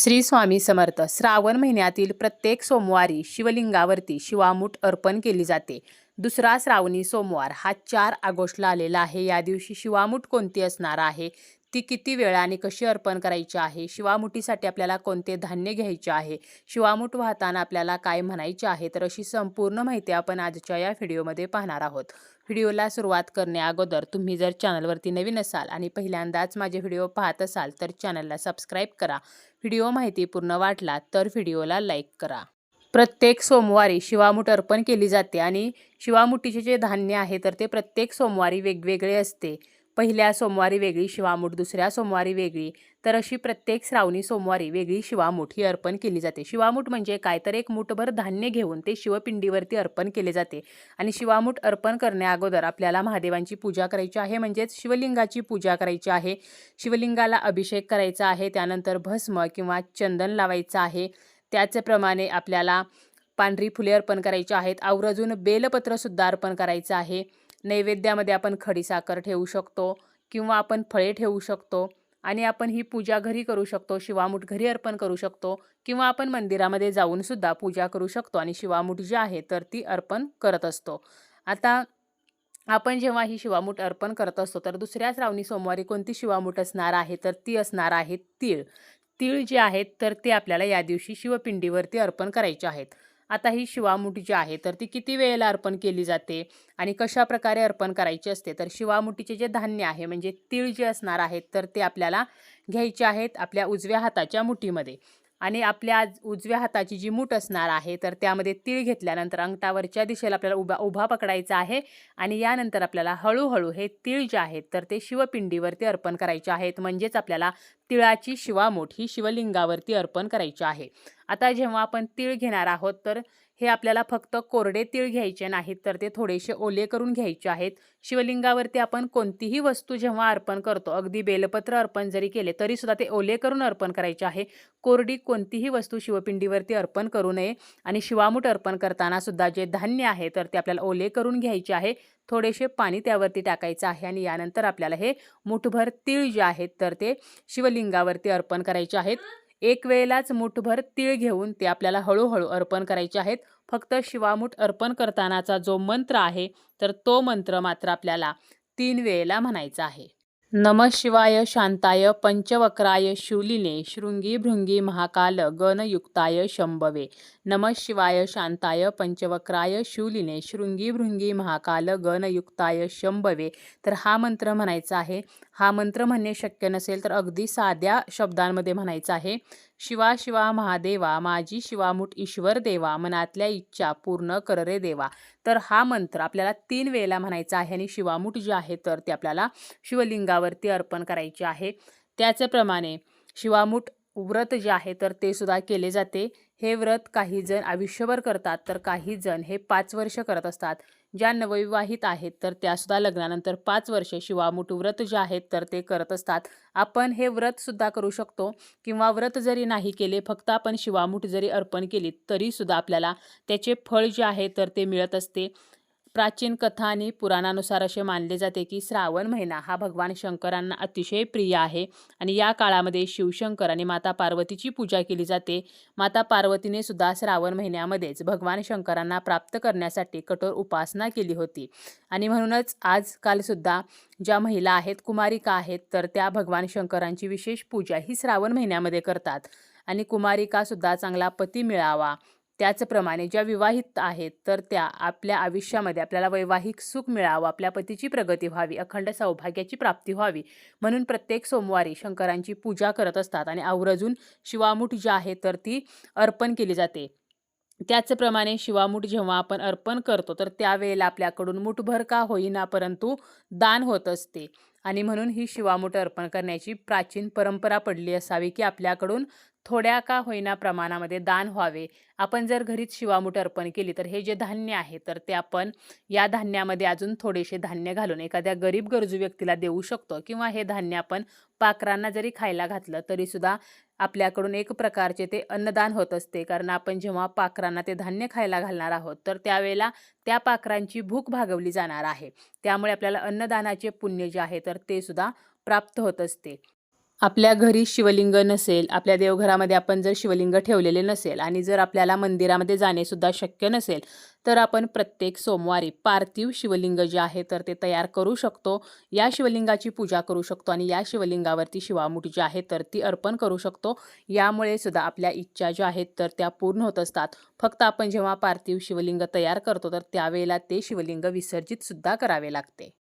श्री स्वामी समर्थ. श्रावण महिन्यातील प्रत्येक सोमवारी शिवलिंगावरती शिवामूठ अर्पण केली जाते. दुसरा श्रावणी सोमवार हा चार ऑगस्टला आलेला आहे. या दिवशी शिवामूठ कोणती असणार आहे? ती किती वेळा आणि कशी अर्पण करायची आहे? शिवामुठीसाठी आपल्याला कोणते धान्य घ्यायचे आहे? शिवामूठ वाहताना आपल्याला काय म्हणायचे आहे? तर अशी संपूर्ण माहिती आपण आजच्या या व्हिडिओमध्ये पाहणार आहोत. व्हिडिओला सुरुवात करण्याअगोदर तुम्ही जर चॅनलवरती नवीन असाल आणि पहिल्यांदाच माझे व्हिडिओ पाहत असाल तर चॅनलला सबस्क्राईब करा. व्हिडिओ माहिती पूर्ण वाटला तर व्हिडिओला लाईक करा. प्रत्येक सोमवारी शिवामूठ अर्पण केली जाते आणि शिवामुठीचे जे धान्य आहे तर ते प्रत्येक सोमवारी वेगवेगळे असते. पहिल्या सोमवारी वेगळी शिवामूठ दुसऱ्या सोमवारी वेगळी. तर अशी प्रत्येक श्रावणी सोमवारी वेगळी शिवामूठ ही अर्पण केली जाते. शिवामूठ म्हणजे काय? तर एक मूठभर धान्य घेऊन ते शिवपिंडीवरती अर्पण केले जाते. आणि शिवामूठ अर्पण करण्याअगोदर आपल्याला महादेवांची पूजा करायची आहे म्हणजेच शिवलिंगाची पूजा करायची आहे. शिवलिंगाला अभिषेक करायचा आहे त्यानंतर भस्म किंवा चंदन लावायचं आहे. त्याचप्रमाणे आपल्याला पांढरी फुले अर्पण करायची आहेत. आवर्जून बेलपत्रसुद्धा अर्पण करायचं आहे. नैवेद्यामध्ये आपण खडीसाखर ठेवू शकतो किंवा आपण फळे ठेवू शकतो आणि आपण ही पूजा घरी करू शकतो शिवामूठ घरी अर्पण करू शकतो किंवा आपण मंदिरामध्ये जाऊन सुद्धा पूजा करू शकतो आणि शिवामूठ जी आहे तर ती अर्पण करत असतो. आता आपण जेव्हा ही शिवामूठ अर्पण करत असतो तर दुसऱ्या श्रावणी सोमवारी कोणती शिवामूठ असणार आहे तर ती असणार आहे तीळ. तीळ जे आहेत तर ते आपल्याला या दिवशी शिवपिंडीवरती अर्पण करायचे आहेत. आता ही शिवामुठी जी आहे तर ती किती वेळेला अर्पण केली जाते आणि कशा प्रकारे अर्पण करायची असते? तर शिवामुठीचे जे धान्य आहे म्हणजे तीळ जे असणार आहेत तर ते आपल्याला घ्यायचे आहेत आपल्या उजव्या हाताच्या मुठीमध्ये. आणि आपल्या उजव्या हाताची जी मूठ असणार आहे तर त्यामध्ये तीळ घेतल्यानंतर अंगठावरच्या दिशेला आपल्याला उभा उभा पकडायचा आहे आणि यानंतर आपल्याला हळूहळू हे तीळ जे आहेत तर ते शिवपिंडीवरती अर्पण करायचे आहेत. म्हणजेच आपल्याला तिळाची शिवामूठ ही शिवलिंगावरती अर्पण करायची आहे. आता जेव्हा आपण तीळ घेणार आहोत तर हे आपल्याला फक्त कोरडे तीळ घ्यायचे नाहीत तर ते थोडेसे ओले करून घ्यायचे आहेत. शिवलिंगावरती आपण कोणतीही वस्तू जेव्हा अर्पण करतो अगदी बेलपत्र अर्पण जरी केले तरी सुद्धा ते ओले करून अर्पण करायचे आहे. कोरडी कोणतीही वस्तू शिवपिंडीवरती अर्पण करू नये आणि शिवामूठ अर्पण करताना सुद्धा जे धान्य आहे तर ते आपल्याला ओले करून घ्यायचे आहे. थोडेसे पाणी त्यावरती टाकायचं आहे आणि यानंतर आपल्याला हे मुठभर तीळ जे आहेत तर ते शिवलिंगावरती अर्पण करायचे आहेत. एक वेळेलाच मुठभर तीळ घेऊन ते आपल्याला हळूहळू अर्पण करायचे आहेत. फक्त शिवामूठ अर्पण करतानाचा जो मंत्र आहे तर तो मंत्र मात्र आपल्याला तीन वेळेला म्हणायचा आहे. नम शिवाय शांताय पंचवक्राय शूलिने शृंगी भृंगी महाकाल गणयुक्ताय शंभवे। नम शिवाय शांताय पंचवक्राय शूलिने शृंगी भृंगी महाकाल गणयुक्ताय शंभवे। तर हा मंत्र म्हणायचा आहे. हा मंत्र म्हणणे शक्य नसेल तर अगदी साध्या शब्दांमध्ये म्हणायचा आहे. शिवा शिवा महादेवा माझी शिवामुठ ईश्वर देवा मनातल्या इच्छा पूर्ण कर रे देवा. तर हा मंत्र आपल्याला तीन वेळेला म्हणायचा आहे आणि शिवामुठ जे आहे तर ते आपल्याला शिवलिंगावरती अर्पण करायची आहे. त्याचप्रमाणे शिवामुठ व्रत जे आहे तर ते सुद्धा केले जाते. हे व्रत काही जण आयुष्यभर करतात तर काही जण हे पाच वर्ष करत असतात. ज्या नवविवाहित आहेत तर त्यासुद्धा लग्नानंतर पाच वर्ष शिवामुठ व्रत जे आहेत तर ते करत असतात. आपण हे व्रतसुद्धा करू शकतो किंवा व्रत जरी नाही केले फक्त आपण शिवामूठ जरी अर्पण केली तरीसुद्धा आपल्याला त्याचे फळ जे आहे तर ते मिळत असते. प्राचीन कथा आणि पुराणानुसार असे मानले जाते की श्रावण महिना हा भगवान शंकरांना अतिशय प्रिय आहे. आणि या काळामध्ये शिवशंकर आणि माता पार्वतीची पूजा केली जाते. माता पार्वतीने सुद्धा श्रावण महिन्यामध्येच भगवान शंकरांना प्राप्त करण्यासाठी कठोर उपासना केली होती. आणि म्हणूनच आजकालसुद्धा ज्या महिला आहेत कुमारिका आहेत तर त्या भगवान शंकरांची विशेष पूजा ही श्रावण महिन्यामध्ये करतात. आणि कुमारिकासुद्धा चांगला पती मिळावा. त्याचप्रमाणे ज्या विवाहित आहेत तर त्या आपल्या आयुष्यामध्ये आपल्याला वैवाहिक सुख मिळावं आपल्या पतीची प्रगती व्हावी अखंड सौभाग्याची प्राप्ती व्हावी. म्हणून प्रत्येक सोमवारी शंकरांची पूजा करत असतात आणि आवर्जून शिवामूठ जी आहे तर ती अर्पण केली जाते. त्याचप्रमाणे शिवामूठ जेव्हा आपण अर्पण करतो तर त्यावेळेला आपल्याकडून मुठभर का होईना परंतु दान होत असते. आणि म्हणून ही शिवामूठ अर्पण करण्याची प्राचीन परंपरा पडली असावी की आपल्याकडून थोड्या का होईना प्रमाणामध्ये दान व्हावे. आपण जर घरीच शिवामूठ अर्पण केली तर हे जे धान्य आहे तर ते आपण या धान्यामध्ये अजून थोडेसे धान्य घालून एखाद्या गरीब गरजू व्यक्तीला देऊ शकतो किंवा हे धान्य आपण पाकरांना जरी खायला घातलं तरीसुद्धा आपल्याकडून एक प्रकारचे ते अन्नदान होत असते. कारण आपण जेव्हा पाकरांना ते धान्य खायला घालणार आहोत तर त्यावेळेला त्या पाकरांची भूक भागवली जाणार आहे. त्यामुळे आपल्याला अन्नदानाचे पुण्य जे आहे तर ते सुद्धा प्राप्त होत असते. आपल्या घरी शिवलिंग नसेल आपल्या देवघरामध्ये आपण जर शिवलिंग ठेवलेले नसेल आणि जर आपल्याला मंदिरामध्ये जाणेसुद्धा शक्य नसेल तर आपण प्रत्येक सोमवारी पार्थिव शिवलिंग जे आहे तर ते तयार करू शकतो. या शिवलिंगाची पूजा करू शकतो आणि या शिवलिंगावरती शिवामुठ जी आहे तर ती अर्पण करू शकतो. यामुळे सुद्धा आपल्या इच्छा ज्या आहेत तर त्या पूर्ण होत असतात. फक्त आपण जेव्हा पार्थिव शिवलिंग तयार करतो तर त्यावेळेला ते शिवलिंग विसर्जितसुद्धा करावे लागते.